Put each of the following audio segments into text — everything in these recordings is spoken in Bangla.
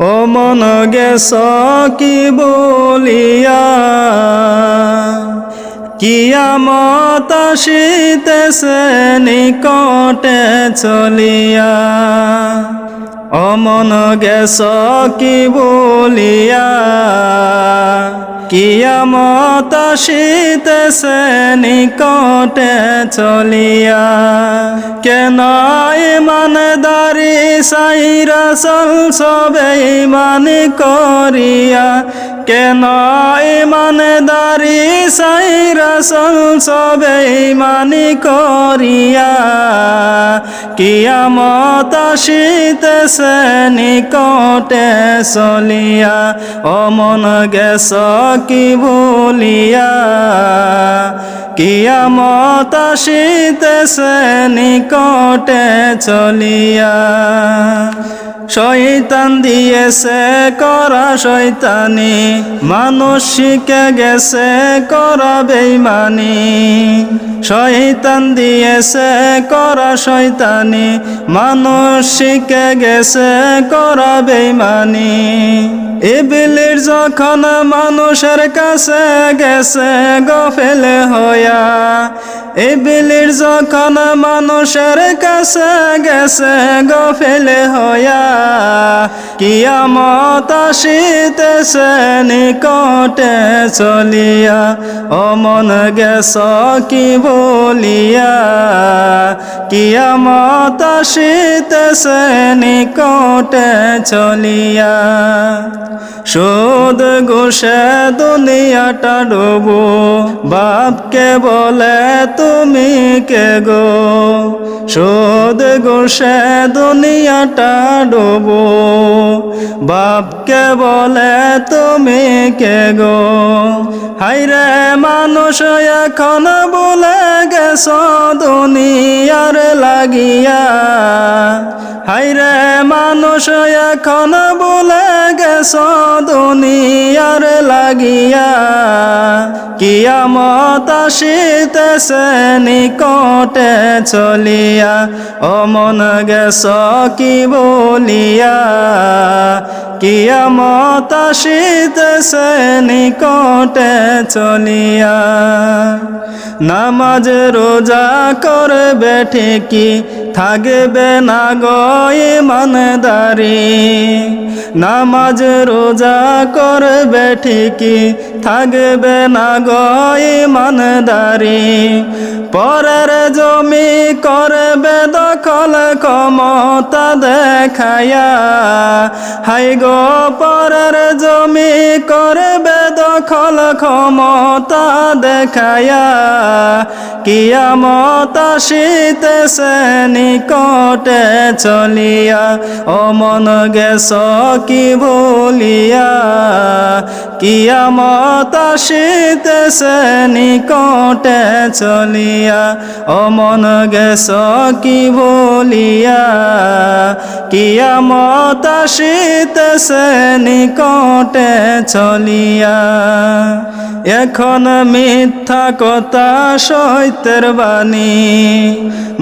ও মন গেছ কি বলিয়া, কিয়ামত আসিতেছে নিকটে চলিয়া। অমন গেছ কি বলিয়া, কিয়ামত আসিতেছে নিকটে চলিয়া। কেন ইমানদারি সাইরা চল সবে ইমান করিয়া? কেন ইমানদারি সাইরা চল সবে ইমান করিয়া? কিয়ামত আসিতেছে নিকটে চলিয়া, অমন গেছ কি বলিয়া কিয়ামত আসিতেছে, নিকটে চলিয়া। শয়তান দিয়েছে, করা শয়তানি। মানুষ শিখে গেছে, করা বেইমানি। শয়তান দিয়েছে, করা শয়তানি। মানুষ শিখে গেছে, করা বেইমানি। ইবিলির যখন মানুষের কাছে গেছে গফেল হইয়া ইবিলির যখন মানুষের কাছে গেছে গফেল হইয়া, কিয়ামত আসিতেছে নিকটে চলিয়া, অমন গেছ কি বলিয়া, কিয়ামত আসিতেছে নিকটে চলিয়া। সুদ ঘুষে দুনিয়াটা ডুবো। বাপকে বলে তুমি কে গো? সুদ ঘুষে দুনিয়াটা ডুবো। বাপকে বলে তুমি কে গো? হাইরে মানুষ, এখন বলে গেছ দুনিয়ার লাগিয়া। হাইরে মানুষ, এখন বলে গেছ দুনিয়ার লাগিয়া। কিয়ামত আসিতেছে, নিকটে চলিয়া, অমন গেছ কি বলিয়া? কিয়ামত আসিতেছে, নিকটে চলিয়া। নামাজ রোজা করবে ঠিকই থাকবে না গয় মানদারি নামাজ, রোজা করবে ঠিকই। থাকবে না গয় মানদারি পরের জমি করবে দখল ক্ষমতা দেখায়া। হাই গো, পরের জমি করবে দখল ক্ষমতা দেখায়া। কিয়ামত আসিতেছে নিকটে চলিয়া অমন গেছ কি বলিয়া কিয়ামত আসিতেছে নিকটে চলিয়া অমন গেছ কি বলিয়া কিয়ামত আসিতেছে নিকটে চলিয়া, এখন মিথ্যা কথা সত্যের বাণী,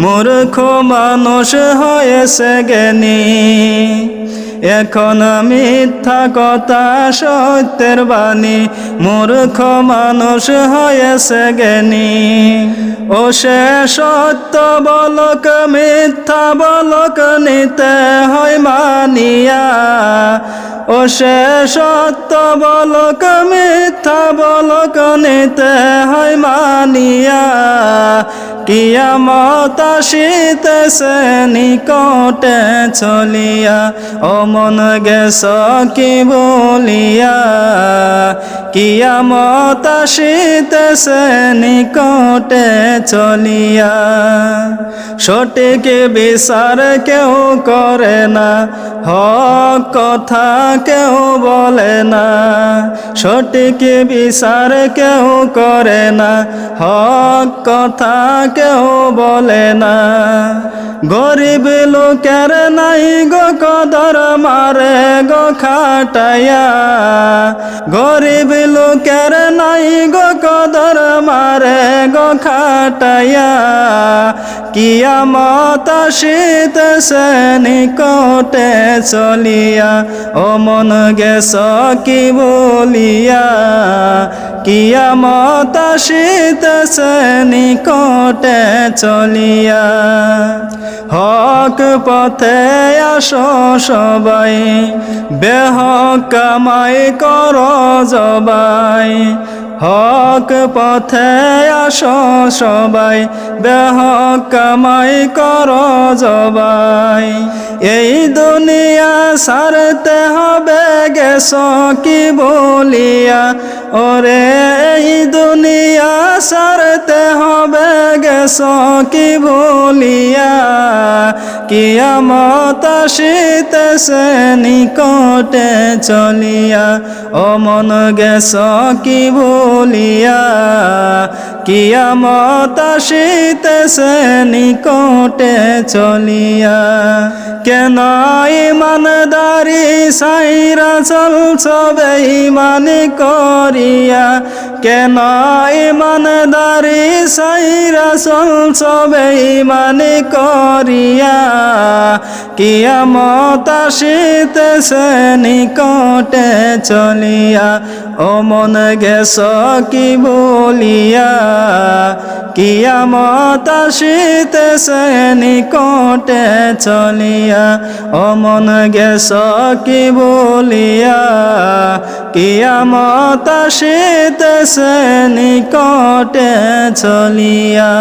মূর্খ মানুষ হয়েছে জ্ঞানী। এখন মিথ্যা কথা, সত্যের বাণী, মূর্খ মানুষ হয়েছে জ্ঞানী। ও সে সত্য বলক, মিথ্যা বলক, নিতে হয় মানিয়া। ও সে সত্য বলক, মিথ্যা বলক, নিতে হয় মানিয়া। কিয়ামত আসিতেছে, নিকটে চলিয়া। অমন গেছ কি বলিয়া। কিয়ামত আসিতেছে, নিকটে চলিয়া। সঠিক বিচার কেউ করে না, হক কথা কেউ বলে না, সঠিক বিচার কেউ করে না, হক কথা কেউ বলে না। গরিব লোকের নাই গো কদর, মারে গো খাটাইয়া। গরিব লোকের নাই গো কদর, মারে গো খাটাইয়া। কিয়ামত আসিতেছে নিকটে চলিয়া, ও মন গেছ কি বলিয়া? কিয়ামত আসিতেছে, নিকটে চলিয়া। হক পথে আসো সবাই, বেহক কামাই কর জবাই। হক পথে আসো সবাই, বেহক কামাই কর জবাই। এই দুনিয়া সারতে হবে গেছ কি বলিয়া? ওরে এই দুনিয়া সারতে হবে গেছ কি বলিয়া? কিয়ামত আসিতেছে নিকটে চলিয়া, ও মন গেছ কি বলিয়া? কিয়ামত আসিতেছে, নিকটে চলিয়া। কেন ইমানদারি সাইরা চলছ বেঈমানি করিয়া? কেন ইমানদারি সাইরা চলছ বেঈমানি করিয়া? কিয়ামত আসিতেছে, নিকটে চলিয়া। ও মন গেছ কি বলিয়া? কিয়ামত আসিতেছে নিকটে চলিয়া ও মন গেছ কি বলিয়া? কিয়ামত আসিতেছে নিকটে চলিয়া।